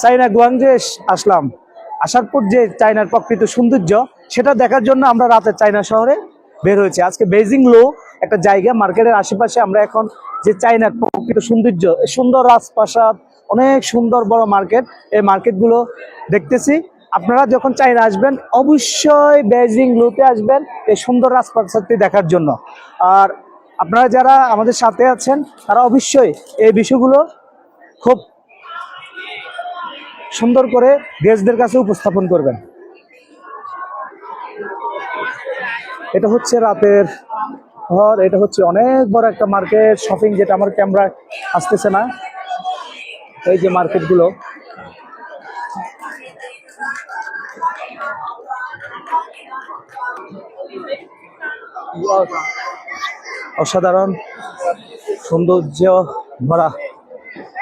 চাইনা গুয়াংজে আসলাম। আসার পর যে চায়নার প্রকৃত সৌন্দর্য, সেটা দেখার জন্য আমরা রাতে চায়না শহরে বের হয়েছি। আজকে বেজিং লো একটা জায়গা, মার্কেটের আশেপাশে আমরা এখন যে চায়নার প্রকৃত সৌন্দর্য সুন্দর রাজপ্রাসাদ, অনেক সুন্দর বড় মার্কেট, এই মার্কেটগুলো দেখতেছি। আপনারা যখন চায়না আসবেন, অবশ্যই বেজিং লোতে আসবেন এই সুন্দর রাজপ্রাসাদটি দেখার জন্য। আর আপনারা যারা আমাদের সাথে আছেন, তারা অবশ্যই এই বিষয়গুলো খুব সুন্দর করে গেস্টদের কাছে উপস্থাপন করবেন। এটা হচ্ছে রাতের ঘর, এটা হচ্ছে অনেক বড় একটা মার্কেট, শপিং যেটা আমার ক্যামেরায় আসতেছে না। এই যে মার্কেটগুলো। অসাধারণ সৌন্দর্য ভরা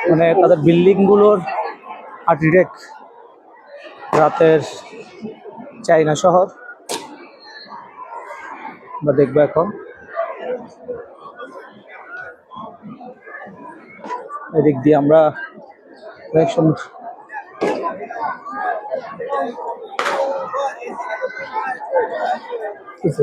মানে তাদের বিল্ডিংগুলোর আর্কিটেক্ট রাতের চাইনা শহর। আমরা দেখব এখন। এদিক দিয়ে আমরা অনেক সুন্দর। কিছু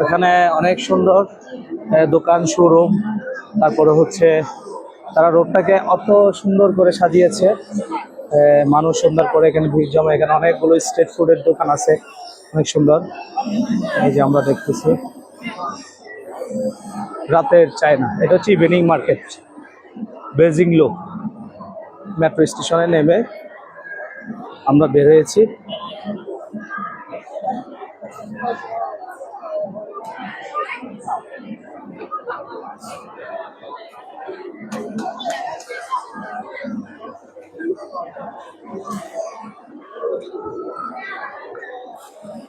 এখানে অনেক সুন্দর দোকান শোরুম তারপরে হচ্ছে তারা রোডটাকে অত সুন্দর করে সাজিয়েছে। মানুষ সুন্দর করে এখানে ভিড় জমা এখানে অনেকগুলো স্ট্রিট ফুডের দোকান আছে। অনেক সুন্দর। এই যে আমরা দেখতেছি। রাতের চায়না। এটা হচ্ছে ইভিনিং মার্কেট বেজিং লো মেট্রো স্টেশনে নেমে আমরা বের হয়েছি Thank you.